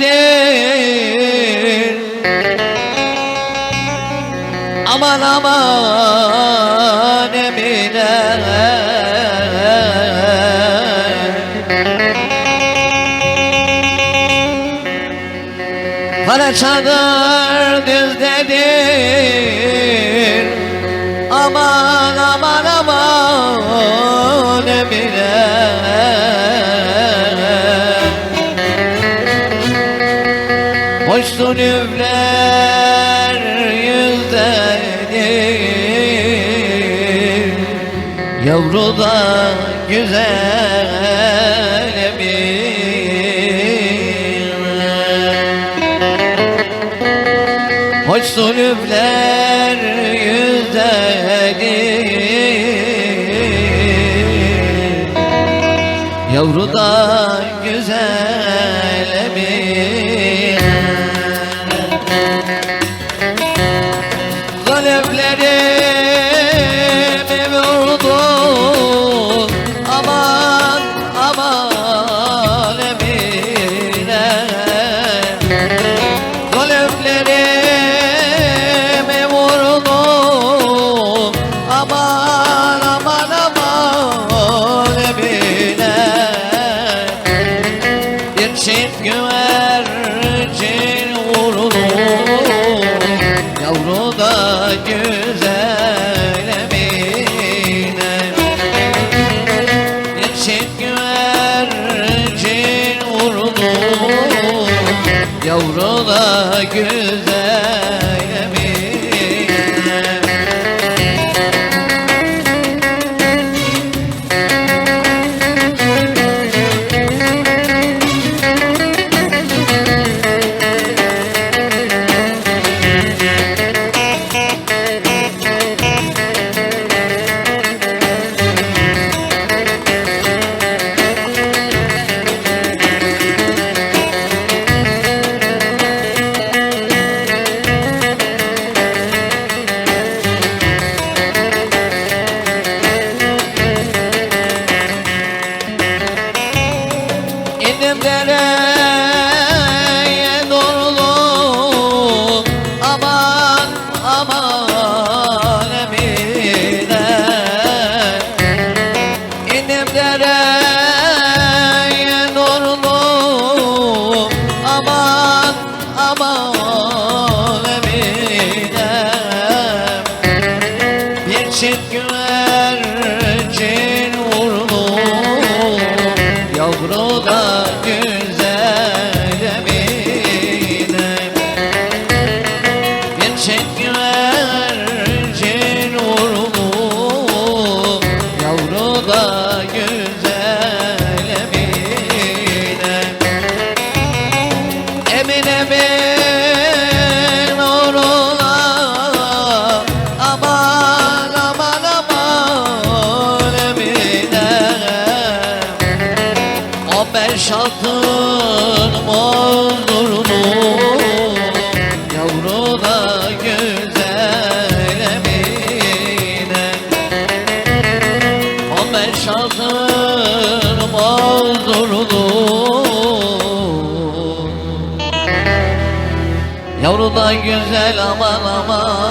nedir Aman aman Emine. Para çadır düzdedir Aman aman aman Emine Hoşsun üfler yüzdedir Yavru da güzel Emine Hoşsun üfler yüzdedir Yavru da güzel çift güvercin vurdu Yavru da güzel Emine Bir çift güvercin vurdu Yavru da güzel dereye doğru Aman aman Emine. İndim dereye doğru Aman aman Emine. Bir çift güvercin da O beş altın bozdurdu Yavru da güzel Emine. O beş altın bozdurdu Yavru da güzel aman aman